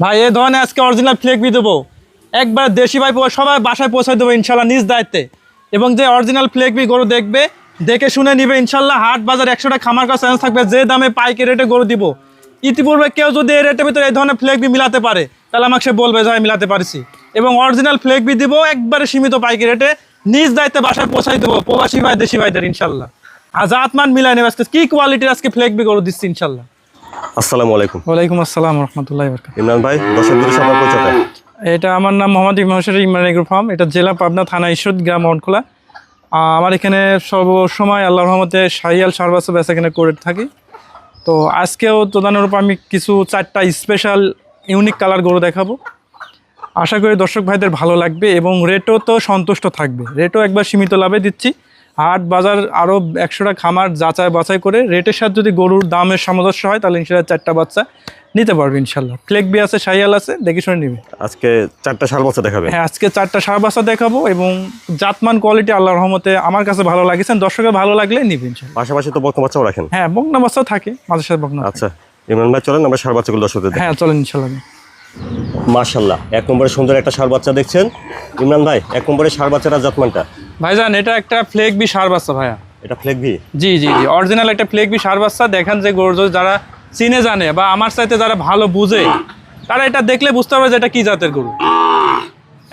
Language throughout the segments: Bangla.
ভাই এই ধরনের আজকে অরিজিনাল ফ্লেক বি দেবো। একবার দেশি ভাই সবাই বাসায় পৌঁছে দেবো ইনশাল্লাহ নিজ দায়িত্বে। এবং যে অরিজিনাল ফ্লেক বি গরু দেখবে, দেখে শুনে নিবে ইনশাল্লাহ হাট বাজার একশোটা খামার কাছে চ্যালেঞ্জ থাকবে, যে দামে পাইকে রেটে গরু দিব। ইতিপূর্বে কেউ যদি এই রেটের ভিতরে এই ধরনের ফ্লেক বি মিলাতে পারে, তাহলে আমাকে সে বলবে যে আমি মিলাতে পারছি। এবং অরিজিনাল ফ্লেক বি দিব, একবারে সীমিত পাইকি রেটে নিজ দায়িত্বে বাসায় পৌঁছাই দেবো প্রবাসী ভাই, দেশি ভাইদের ইনশাল্লাহ। আজাত মান মিলাই নেবে আজকে, কি কোয়ালিটির আজকে ফ্লেক বি গরু দিচ্ছি ইনশাল্লাহ। আসসালামু আলাইকুম। ওয়ালাইকুম আসসালাম রহমতুল্লাহ ইমরান ভাই দর্শকদের সবার পরিচয়টা এটা আমার নাম মোহাম্মদ ইমরান ইমরান এগ্রো ফার্ম। এটা জেলা পাবনা থানা ঈশ্বর গ্রাম মনখোলা আমার এখানে সর্বসময় আল্লাহ রহমতে শাহিয়াল সারবাসা বেচা এখানে করে থাকি। তো আজকেও তোদানের উপর আমি কিছু চারটা স্পেশাল ইউনিক কালার গরু দেখাবো। আশা করি দর্শক ভাইদের ভালো লাগবে এবং রেটও তো সন্তুষ্ট থাকবে। রেটও একবার সীমিত লাভে দিচ্ছি। হাট বাজার আরও একশোটা খামার যাচাই বাছাই করে রেটের সাথে যদি গরুর দামের সামঞ্জস্য হয় তাহলে ইনশাল্লাহ চারটা বাচ্চা নিতে পারবে ইনশাল্লাহ। ফ্লেক বি আছে শাহিয়াল আছে দেখে শুনে নিবে। আজকে চারটা সার বাচ্চা দেখাবে? হ্যাঁ আজকে চারটা সার বাচ্চা দেখাবো এবং জাতমান কোয়ালিটি আল্লাহ রহমতে আমার কাছে ভালো লাগেছেন দর্শকের ভালো লাগলে নিবে ইনশাল্লাহ। পাশাপাশি তো বক্তব্য বাচ্চাও রাখেন? হ্যাঁ বকনা বাচ্চাও থাকে মাঝে সাথে বকনা। আচ্ছা ইমরান ভাই চলেন আমরা সার বাচ্চাগুলো দর্শকদের হ্যাঁ চলেন ইনশাল্লাহ। মাশাল্লাহ এক নম্বরে সুন্দর একটা সার বাচ্চা দেখছেন। ইমরান ভাই এক নম্বরে সার বাচ্চাটা জাতমানটা। ভাইজান এটা একটা ফ্লেক বি সার বাচ্চা ভাইয়া। এটা ফ্লেক ভি জি জি জি। অরিজিনাল একটা ফ্লেক বি সার বাচ্চা। দেখেন যে গরু যারা চিনে জানে বা আমার সাথে যারা ভালো বুঝে তারা এটা দেখলে বুঝতে পারবে যে এটা কি জাতের গরু।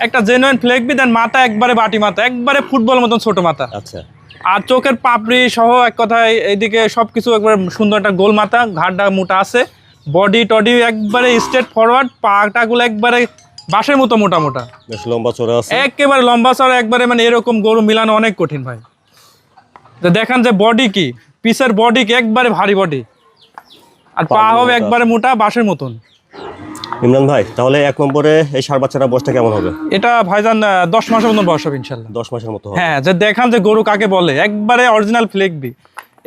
একটা জেনুইন ফ্লেক বি দেন মাথা একবারে বাটি মাথা একবারে ফুটবল মতন ছোট মাথা। আচ্ছা। আর চোখের পাপড়ি সহ এক কথায় এইদিকে সব কিছু একবার সুন্দর একটা গোল মাথা ঘাটটা মোটা আছে। বডি টডি একবারে স্ট্রেট ফরওয়ার্ড পাটাগুলো একবারে বাঁশের মতো মোটা মোটা। বেশ লম্বা চড়া আছে। একেবারে লম্বা চড়া একবারে মানে এরকম গরু মিলানো অনেক কঠিন ভাই। তো দেখান যে বডি কি পিসের বডি কি একবারে ভারী বডি আর পা হবে। একবারে মোটা বাঁশের মতন। ইমরান ভাই তাহলে এক নম্বরে এই সার বাচ্চাটা বয়সটা কেমন হবে? এটা ভাইজান দশ মাসের মতন বয়স হবে ইনশাল্লাহ। দশ মাসের মতো হ্যাঁ যে দেখান যে গরু কাকে বলে একবারে অরিজিনাল ফ্লেকবি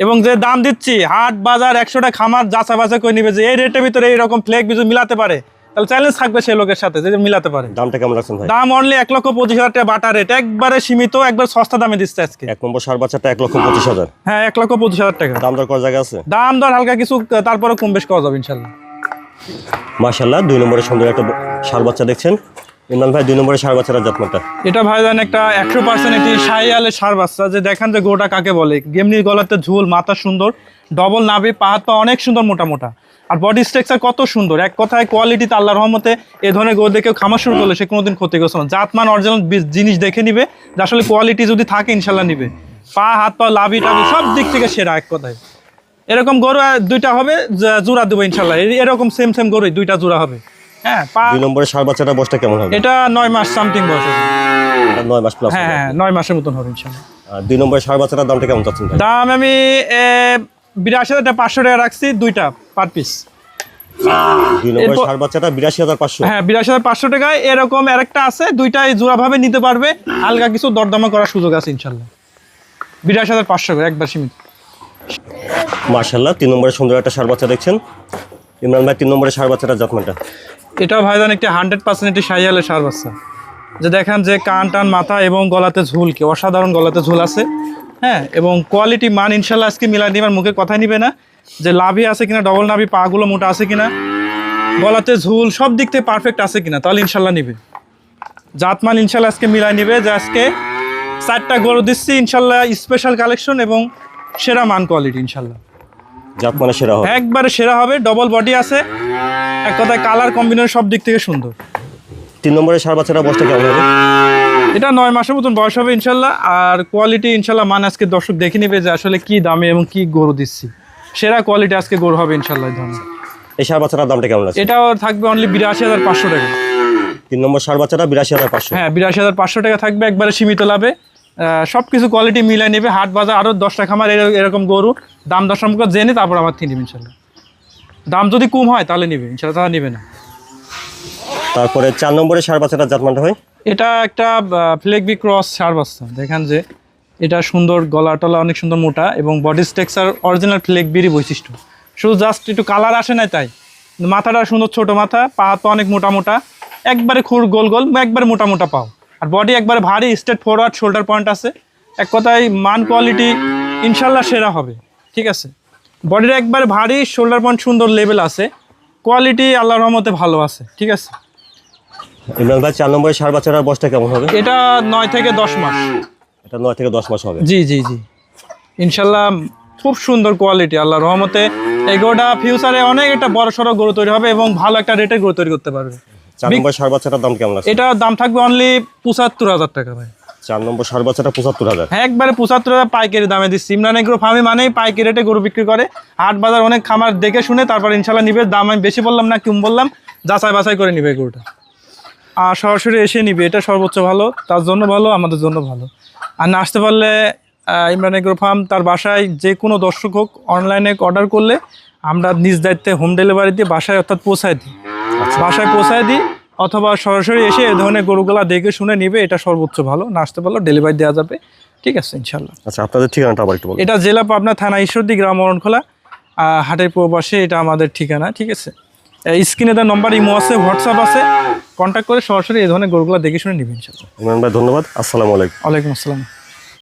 এবং যে দাম দিচ্ছি হাট বাজার একশোটা খামার যাচা বাচা করে নিবে যে এই রেটের ভিতরে এইরকম ফ্লেক বিজু মিলাতে পারে তাহলে চ্যালেঞ্জ থাকবে সেই লোকের সাথে যে মিলাতে পারে। দামটা কেমন রাখছেন ভাই? দাম অনলি এক লক্ষ পঁচিশ হাজার টাকা বাটা রেট একবারে সীমিত একবার সস্তা দামে দিচ্ছে আজকে। এক নম্বর সার বাচ্চাটা এক লক্ষ পঁচিশ হাজার। হ্যাঁ এক লক্ষ পঁচিশ হাজার টাকা। দাম দর জায়গা আছে? দাম দর হালকা কিছু তারপরে কম বেশ করা যাবে ইনশাল্লাহ। মাশাল্লাহ দুই নম্বরের সুন্দর একটা সার বাচ্চা দেখছেন। ইমরান ভাই দুই নম্বরে সার এটা ভাইজান একটা একশো পার্সেন্ট সার বাচ্চা। যে দেখেন যে গোটা কাকে বলে। গলাতে ঝুল, মাথা সুন্দর ডবল নাভি, পা অনেক সুন্দর আর বডি স্ট্রাকচার কত সুন্দর। এক কথায় আল্লাহর রহমতে এ ধরনের খামার শুরু করলে সে কোনোদিন ক্ষতিগ্রস্ত না। জাতমান অরিজিনাল জিনিস দেখে নিবে, যে আসলে কোয়ালিটি যদি থাকে ইনশাল্লাহ নিবে। পা, হাত, পা, লাভি, টাভি সব দিক থেকে সেরা এক কথায়। এরকম গরু দুইটা হবে জোড়া দেবো ইনশাল্লাহ। এরকম সেম সেম গরুই দুইটা জোড়া হবে। হ্যাঁ দুই নম্বরে সার বাচ্চাটা বয়সটা কেমন হবে? এটা নয় মাস সামথিং বয়স নয় মাস প্লাস হ্যাঁ হ্যাঁ নয় মাসের মতন হবে ইনশাল্লাহ দুই নম্বরে সার বাচ্চাটার দামটা কেমন চাচ্ছেন দাম আমি বিরাশি হাজার টাকা পাঁচশো টাকা রাখছি দুইটা পার পিস হ্যাঁ টাকায় এরকম আরেকটা আছে দুইটাই জোড়াভাবে নিতে পারবে হালকা কিছু দরদামা করার সুযোগ আছে ইনশাল্লাহ বিরাশি হাজার পাঁচশো একবার সীমিত। মার্শাল্লাহ তিন নম্বরে সুন্দর একটা সার বাচ্চা দেখছেন। ইমরান ভাই তিন নম্বরে সার বাচ্চাটা জাতমানটা এটাও ভাইজান একটি হান্ড্রেড পার্সেন্ট একটি সাইয়ালের সার বাচ্চা। যে দেখেন যে কান টান, মাথা এবং গলাতে ঝুল কি, অসাধারণ গলাতে ঝুল আছে। হ্যাঁ এবং কোয়ালিটি মান ইনশাল্লাহ আজকে মিলাই নিবার মুখে কথাই নিবে না। যে লাভি আছে কিনা ডবল নাভি, পাগুলো মোটা আছে কিনা, গলাতে ঝুল সব দিক থেকে পারফেক্ট আছে কিনা, তাহলে ইনশাল্লাহ নিবে। জাতমান ইনশাল্লাহ আজকে মিলাই নিবে যে আজকে চারটা গরু দিচ্ছি, ইনশাল্লাহ স্পেশাল কালেকশন এবং সেরা মান কোয়ালিটি ইনশাল্লাহ। জাতমানে সেরা হবে। একবারে সেরা হবে ডবল বডি আছে। এক কথায় কালার কম্বিনেশন সব দিক থেকে সুন্দর। তিন নম্বরে সার বাচ্চাটা বয়সটা কেমন হবে? এটা নয় মাসের মতন বয়স হবে ইনশাল্লাহ আর কোয়ালিটি ইনশাল্লাহ মান আজকে দর্শক দেখে নেবে যে আসলে কি দামে এবং কি গরু দিচ্ছি। সেরা কোয়ালিটি আজকে গরু হবে ইনশাল্লাহ এই এই সার বাচ্চাটার দামটা কেমন আছে? এটাও থাকবে অনলি বিরাশি হাজার পাঁচশো টাকা। তিন নম্বর সার বাচ্চাটা বিরাশি হাজার পাঁচশো। হ্যাঁ বিরাশি হাজার পাঁচশো টাকা থাকবে একবারে সীমিত লাভে। সব কিছু কোয়ালিটি মিলাই নেবে। হাট বাজার আরও দশটা খামার এরকম গরু। দাম দর সম্পর্কে জেনে তারপর আমার থেকে নেবে ইনশাল্লাহ। দাম যদি কম হয় তাহলে নেবে ইনশাল্লাহ তাহলে নেবে না। তারপরে চার নম্বরে সার বাচ্চাটার জাতমানটা হয়? এটা একটা ফ্লেগবি ক্রস সার বাচ্চা। দেখেন যে এটা সুন্দর গলা টলা অনেক সুন্দর মোটা এবং বডি স্ট্রাকচার অরিজিনাল ফ্লেগবিরই বৈশিষ্ট্য। শুধু জাস্ট একটু কালার আসে না তাই। মাথাটা সুন্দর ছোট মাথা পা তো অনেক মোটা মোটা। একবারে খুর গোল গোল একবারে মোটা মোটা পাও। আর বডি একবারে ভারী স্টেট ফরওয়ার্ড শোল্ডার পয়েন্ট আছে। এক কথায় মান কোয়ালিটি ইনশাল্লাহ সেরা হবে ঠিক আছে? বডির একবারে ভারী শোল্ডার পয়েন্ট সুন্দর লেভেল আছে। কোয়ালিটি আল্লাহর রহমতে ভালো আছে ঠিক আছে? ইমরান ভাই চার নম্বরের সার বাচ্চাটার বয়সটা কেমন হবে? এটা নয় থেকে দশ মাস। এটা নয় থেকে দশ মাস হবে। জি জি জি। ইনশাল্লাহ খুব সুন্দর কোয়ালিটি আল্লাহর রহমতে। এই গরুটা ফিউচারে অনেক একটা বড় সড়ো গরু তৈরি হবে এবং ভালো একটা রেটে গরু তৈরি করতে পারবে। চার নম্বর সার দাম কেমন আছে? এটার দাম থাকবে অনলি পঁচাত্তর হাজার টাকা ভাই। চার নম্বর সার পঁচাত্তর হাজার। হ্যাঁ একবারে পঁচাত্তর হাজার পাইকারি দামে দিচ্ছি। ইমরান এগ্রো ফার্মে মানেই পাইকারি রেটে গরু বিক্রি করে। হাট বাজার অনেক খামার দেখে শুনে তারপর ইনশাল্লাহ নিবে। দাম আমি বেশি বললাম না কম বললাম যাচাই বাছাই করে নিবে গরুটা। আর সরাসরি এসে নিবে। এটা সর্বোচ্চ ভালো তার জন্য ভালো আমাদের জন্য ভালো। আর না আসতে পারলে ইমরান এগ্রো ফার্ম তার বাসায় যে কোনো দর্শক হোক অনলাইনে অর্ডার করলে আমরা নিজ দায়িত্বে হোম ডেলিভারি দিয়ে বাসায় অর্থাৎ পৌঁছায় দিই। বাসায় পৌঁছায় দিই অথবা সরাসরি এসে এ ধরনের গরুগুলা দেখে শুনে নিবে এটা সর্বোচ্চ ভালো। না আসতে পারলেও ডেলিভারি দেওয়া যাবে। ঠিক আছে ইনশাল্লাহ আচ্ছা আপনাদের ঠিকানাটা আবার একটু বলুন। এটা জেলা পাবনা থানা ঈশ্বরদী গ্রাম অরণখোলা হাটের প্রবাসে এটা আমাদের ঠিকানা ঠিক আছে? স্ক্রিনে তার নম্বর ইমো আছে হোয়াটসঅ্যাপ আছে। কন্ট্যাক্ট করে সরাসরি এই ধরনের গরুগুলো দেখে শুনে নিবেন ইনশাল্লাহ ইমরান ভাই ধন্যবাদ। আসসালামু আলাইকুম। ওয়ালাইকুম আসসালাম।